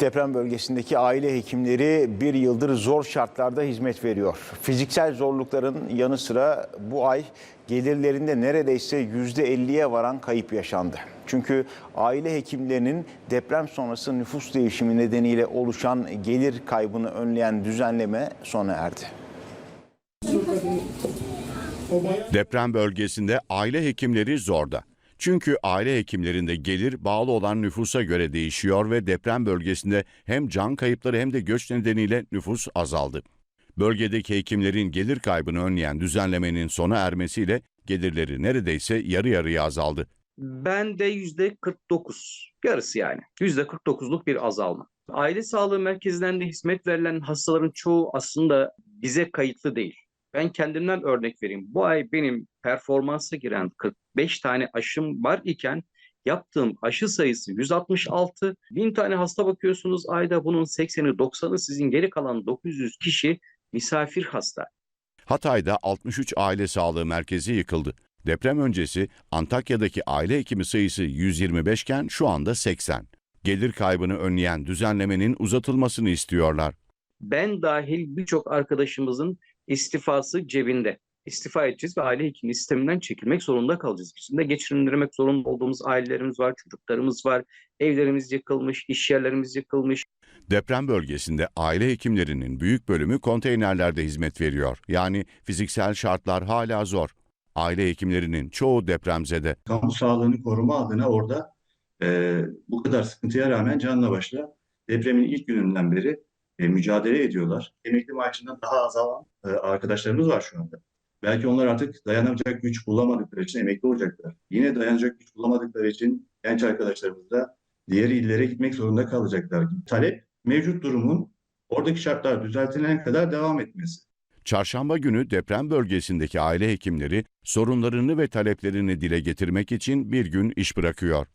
Deprem bölgesindeki aile hekimleri bir yıldır zor şartlarda hizmet veriyor. Fiziksel zorlukların yanı sıra bu ay gelirlerinde neredeyse %50'ye varan kayıp yaşandı. Çünkü aile hekimlerinin deprem sonrası nüfus değişimi nedeniyle oluşan gelir kaybını önleyen düzenleme sona erdi. Deprem bölgesinde aile hekimleri zorda. Çünkü aile hekimlerinde gelir bağlı olan nüfusa göre değişiyor ve deprem bölgesinde hem can kayıpları hem de göç nedeniyle nüfus azaldı. Bölgedeki hekimlerin gelir kaybını önleyen düzenlemenin sona ermesiyle gelirleri neredeyse yarı yarıya azaldı. Ben de yüzde 49, yarısı yani. Yüzde 49'luk bir azalma. Aile sağlığı merkezlerinde hizmet verilen hastaların çoğu aslında bize kayıtlı değil. Ben kendimden örnek vereyim. Bu ay benim performansa giren 45 tane aşım var iken yaptığım aşı sayısı 166. Bin tane hasta bakıyorsunuz ayda bunun 80'i 90'ı sizin geri kalan 900 kişi misafir hasta. Hatay'da 63 aile sağlığı merkezi yıkıldı. Deprem öncesi Antakya'daki aile hekimi sayısı 125 iken şu anda 80. Gelir kaybını önleyen düzenlemenin uzatılmasını istiyorlar. Ben dahil birçok arkadaşımızın istifası cebinde. İstifa edeceğiz ve aile hekimliği sisteminden çekilmek zorunda kalacağız. Bizim de geçindirmek zorunda olduğumuz ailelerimiz var, çocuklarımız var, evlerimiz yıkılmış, iş yerlerimiz yıkılmış. Deprem bölgesinde aile hekimlerinin büyük bölümü konteynerlerde hizmet veriyor. Yani fiziksel şartlar hala zor. Aile hekimlerinin çoğu depremzede. kamu sağlığını koruma adına orada e, bu kadar sıkıntıya rağmen canla başla depremin ilk gününden beri e, mücadele ediyorlar. Emekli maaşından daha az alan e, arkadaşlarımız var şu anda. Belki onlar artık dayanacak güç bulamadıkları için emekli olacaklar. Yine dayanacak güç bulamadıkları için genç arkadaşlarımız da diğer illere gitmek zorunda kalacaklar. Talep mevcut durumun oradaki şartlar düzeltilene kadar devam etmesi. Çarşamba günü deprem bölgesindeki aile hekimleri sorunlarını ve taleplerini dile getirmek için bir gün iş bırakıyor.